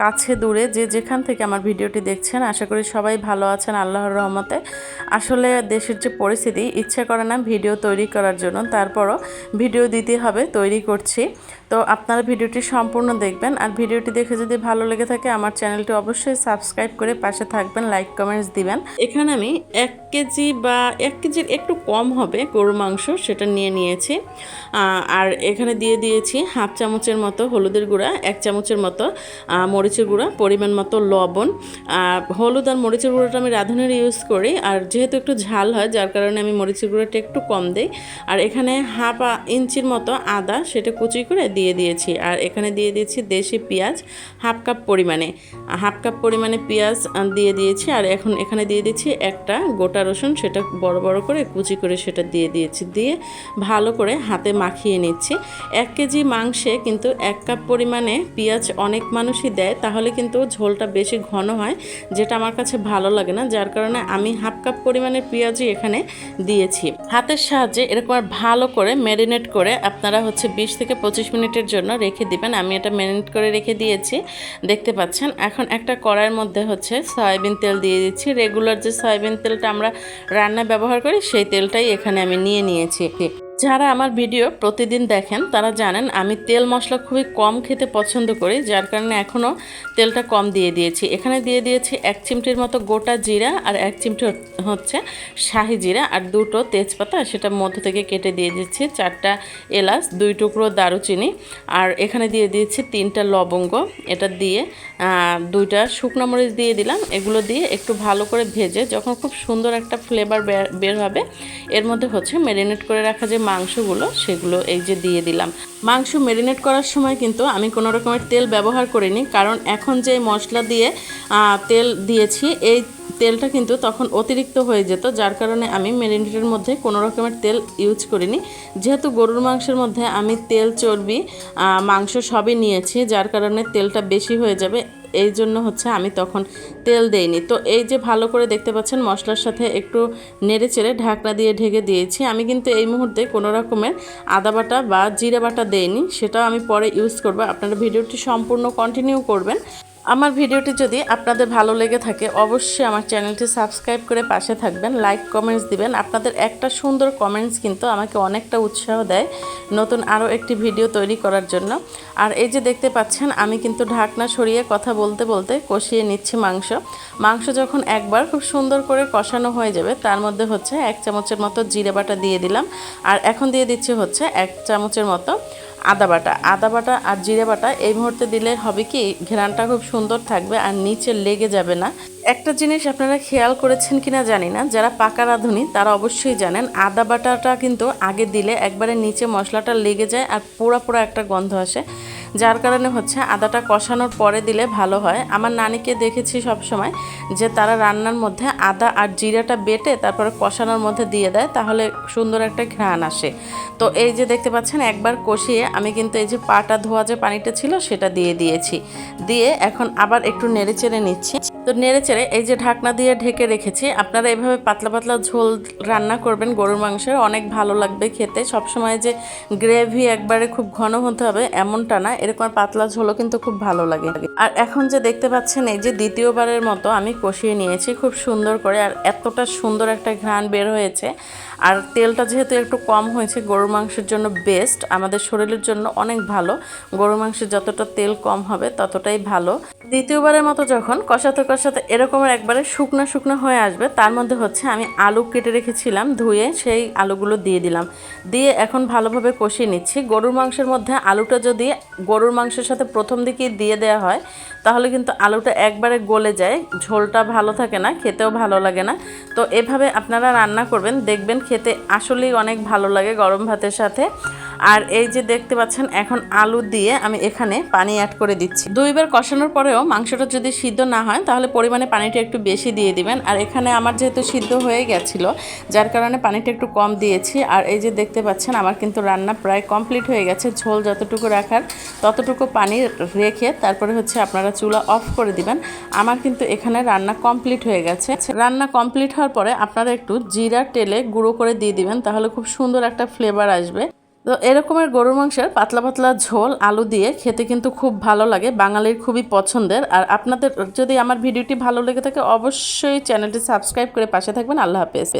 কাছে দূরে যে যেখান থেকে আমার ভিডিওটি দেখছেন, আশা করি সবাই ভালো আছেন আল্লাহর রহমতে। আসলে দেশের যে পরিস্থিতি, ইচ্ছা করে না ভিডিও তৈরি করার জন্য, তারপরও ভিডিও দিতে হবে, তৈরি করছি। তো আপনারা ভিডিওটি সম্পূর্ণ দেখবেন, আর ভিডিওটি দেখে যদি ভালো লেগে থাকে, আমার চ্যানেলটি অবশ্যই সাবস্ক্রাইব করে পাশে থাকবেন, লাইক, কমেন্টস দিবেন। এখানে আমি এক কেজি বা এক কেজির একটু কম হবে গরুর মাংস, সেটা নিয়ে নিয়েছি। আর এখানে দিয়ে দিয়েছি হাফ চামচের মতো হলুদের গুঁড়া, এক চামচের মতো মরিচের গুঁড়া, পরিমাণ মতো লবণ, আর হলুদ আর মরিচের গুঁড়োটা আমি রাঁধুনের ইউজ করি। আর যেহেতু একটু ঝাল হয়, যার কারণে আমি মরিচের গুঁড়োটা একটু কম দিই। আর এখানে হাফ ইঞ্চির মতো আদা সেটা কুচি করে দিয়ে দিয়েছি। আর এখানে দিয়ে দিয়েছি দেশি পেঁয়াজ, হাফ কাপ পরিমাণে। হাফ কাপ পরিমাণে পেঁয়াজ দিয়ে দিয়েছি। আর এখন এখানে দিয়ে দিচ্ছি একটা গোটা রসুন, সেটা বড় বড় করে কুচি করে সেটা দিয়ে দিয়েছি। দিয়ে ভালো করে হাতে মাখিয়ে নিচ্ছি। এক কেজি মাংসে কিন্তু এক কাপ পরিমাণে পেঁয়াজ অনেক মানুষই দেয়। তাহলে কিন্তু ঝোলটা বেশি ঘন হয়, যেটা আমার কাছে ভালো লাগে না। যার কারণে আমি হাফ কাপ পরিমাণে পেঁয়াজই এখানে দিয়েছি। হাতের সাহায্যে এরকম আর ভালো করে ম্যারিনেট করে আপনারা হচ্ছে বিশ থেকে পঁচিশ মিনিটের জন্য রেখে দিবেন। আমি এটা ম্যারিনেট করে রেখে দিয়েছি, দেখতে পাচ্ছেন। এখন একটা কড়াইয়ের মধ্যে হচ্ছে সয়াবিন তেল দিয়ে দিচ্ছি। রেগুলার যে সয়াবিন তেলটা আমরা রান্না ব্যবহার করি, সেই তেলটাই এখানে আমি নিয়ে নিয়েছি। যারা আমার ভিডিও প্রতিদিন দেখেন, তারা জানেন আমি তেল মশলা খুবই কম খেতে পছন্দ করি, যার কারণে এখনও তেলটা কম দিয়ে দিয়েছি। এখানে দিয়ে দিয়েছি এক চিমটির মতো গোটা জিরা আর এক চিমটি হচ্ছে শাহি জিরা আর দুটো তেজপাতা, সেটা মধ্য থেকে কেটে দিয়ে দিচ্ছি। চারটা এলাচ, দুই টুকরো দারুচিনি আর এখানে দিয়ে দিয়েছি তিনটা লবঙ্গ। এটা দিয়ে দুইটা শুকনো মরিচ দিয়ে দিলাম। এগুলো দিয়ে একটু ভালো করে ভেজে যখন খুব সুন্দর একটা ফ্লেভার বের হবে, এর মধ্যে হচ্ছে ম্যারিনেট করে রাখা যে মাংসগুলো সেগুলো এই যে দিয়ে দিলাম। মাংস ম্যারিনেট করার সময় কিন্তু আমি কোনো রকমের তেল ব্যবহার করিনি, কারণ এখন যে মশলা দিয়ে তেল দিয়েছি, এই তেলটা কিন্তু তখন অতিরিক্ত হয়ে যেত, যার কারণে আমি ম্যারিনেটের মধ্যে কোনো রকমের তেল ইউজ করিনি। যেহেতু গরুর মাংসের মধ্যে আমি তেল, চর্বি মাংস সবই নিয়েছি, যার কারণে তেলটা বেশি হয়ে যাবে এই জন্য হচ্ছে আমি তখন তেল দেইনি। তো এই যে ভালো করে দেখতে পাচ্ছেন, মশলার সাথে একটু নেড়ে চেড়ে ঢাকনা দিয়ে ঢেকে দিয়েছি। আমি কিন্তু এই মুহূর্তে কোনো রকমের আদা বাটা বা জিরা বাটা দেইনি, সেটাও আমি পরে ইউজ করব। আপনারা ভিডিওটি সম্পূর্ণ কন্টিনিউ করবেন। আমার ভিডিওটি যদি আপনাদের ভালো লেগে থাকে, অবশ্যই আমার চ্যানেলটি সাবস্ক্রাইব করে পাশে থাকবেন, লাইক, কমেন্টস দিবেন। আপনাদের একটা সুন্দর কমেন্টস কিন্তু আমাকে অনেকটা উৎসাহ দেয় নতুন আরও একটি ভিডিও তৈরি করার জন্য। আর এই যে দেখতে পাচ্ছেন, আমি কিন্তু ঢাকনা সরিয়ে কথা বলতে বলতে কষিয়ে নিচ্ছি মাংস। মাংস যখন একবার খুব সুন্দর করে কষানো হয়ে যাবে, তার মধ্যে হচ্ছে এক চামচের মতো জিরে বাটা দিয়ে দিলাম। আর এখন দিয়ে দিচ্ছি হচ্ছে এক চামচের মতো আদা বাটা আদা বাটা আর জিরে বাটা এই মুহূর্তে দিলে হবে কি ঘেরানটা খুব সুন্দর থাকবে আর নিচে লেগে যাবে না। একটা জিনিস আপনারা খেয়াল করেছেন কিনা জানি না, যারা পাকা রাঁধুনি তারা অবশ্যই জানেন আদা বাটাটা কিন্তু আগে দিলে একবারে নিচে মশলাটা লেগে যায় আর পোড়া পোড়া একটা গন্ধ আসে। যার কারণে হচ্ছে আদাটা কষানোর পরে দিলে ভালো হয়। আমার নানিকে দেখেছি সব সময় যে তারা রান্নার মধ্যে আদা আর জিরাটা বেটে তারপরে কষানোর মধ্যে দিয়ে দেয়, তাহলে সুন্দর একটা ঘ্রাণ আসে। তো এই যে দেখতে পাচ্ছেন, একবার কষিয়ে আমি কিন্তু এই যে পাটা ধোয়া যে পানিটা ছিল সেটা দিয়ে দিয়েছি। দিয়ে এখন আবার একটু নেড়ে চেড়ে নিচ্ছি। তো নেড়ে চেড়ে এই যে ঢাকনা দিয়ে ঢেকে রেখেছি, আপনারা এভাবে পাতলা পাতলা ঝোল রান্না করবেন গরুর মাংসের অনেক ভালো লাগবে খেতে। সবসময় যে গ্রেভি একবারে খুব ঘন হতে হবে এমনটা না, এরকম পাতলা ঝোলও কিন্তু খুব ভালো লাগে। আর এখন যে দেখতে পাচ্ছেন এই যে দ্বিতীয়বারের মতো আমি কষিয়ে নিয়েছি খুব সুন্দর করে, আর এতটা সুন্দর একটা ঘ্রাণ বের হয়েছে। আর তেলটা যেহেতু একটু কম হয়েছে, গরুর মাংসের জন্য বেস্ট আমাদের শরীরের জন্য অনেক ভালো। গরুর মাংসের যতটা তেল কম হবে ততটাই ভালো। দ্বিতীয়বারের মতো যখন কষাতে কষাতে এরকমের একবারে শুকনো শুকনো হয়ে আসবে, তার মধ্যে হচ্ছে আমি আলু কেটে রেখেছিলাম, ধুয়ে সেই আলুগুলো দিয়ে দিলাম। দিয়ে এখন ভালোভাবে কষিয়ে নিচ্ছি। গরুর মাংসের মধ্যে আলুটা যদি গরুর মাংসের সাথে প্রথম দিকেই দিয়ে দেওয়া হয়, তাহলে কিন্তু আলুটা একবারে গলে যায়, ঝোলটা ভালো থাকে না, খেতেও ভালো লাগে না। তো এভাবে আপনারা রান্না করবেন, দেখবেন খেতে আসলেই অনেক ভালো লাগে গরম ভাতের সাথে। আর এই যে দেখতে পাচ্ছেন, এখন আলু দিয়ে আমি এখানে পানি অ্যাড করে দিচ্ছি। দুইবার কষানোর পরেও মাংসটা যদি সিদ্ধ না হয়, তাহলে পরিমাণে পানিটা একটু বেশি দিয়ে দিবেন। আর এখানে আমার যেহেতু সিদ্ধ হয়ে গেছিল, যার কারণে পানিটা একটু কম দিয়েছি। আর এই যে দেখতে পাচ্ছেন, আমার কিন্তু রান্না প্রায় কমপ্লিট হয়ে গেছে। ঝোল যতটুকু রাখার ততটুকু পানি রেখে তারপরে হচ্ছে আপনারা চুলা অফ করে দিবেন। আমার কিন্তু এখানে রান্না কমপ্লিট হয়ে গেছে। রান্না কমপ্লিট হওয়ার পরে আপনারা একটু জিরা টেলে গুঁড়ো করে দিয়ে দিবেন, তাহলে খুব সুন্দর একটা ফ্লেভার আসবে। তো এরকমের গরুর মাংসের পাতলা পাতলা ঝোল, আলু দিয়ে খেতে কিন্তু খুব ভালো লাগে, বাঙালির খুবই পছন্দের। আর আপনাদের যদি আমার ভিডিওটি ভালো লেগে থাকে, অবশ্যই চ্যানেলটি সাবস্ক্রাইব করে পাশে থাকবেন। আল্লাহ হাফেজ।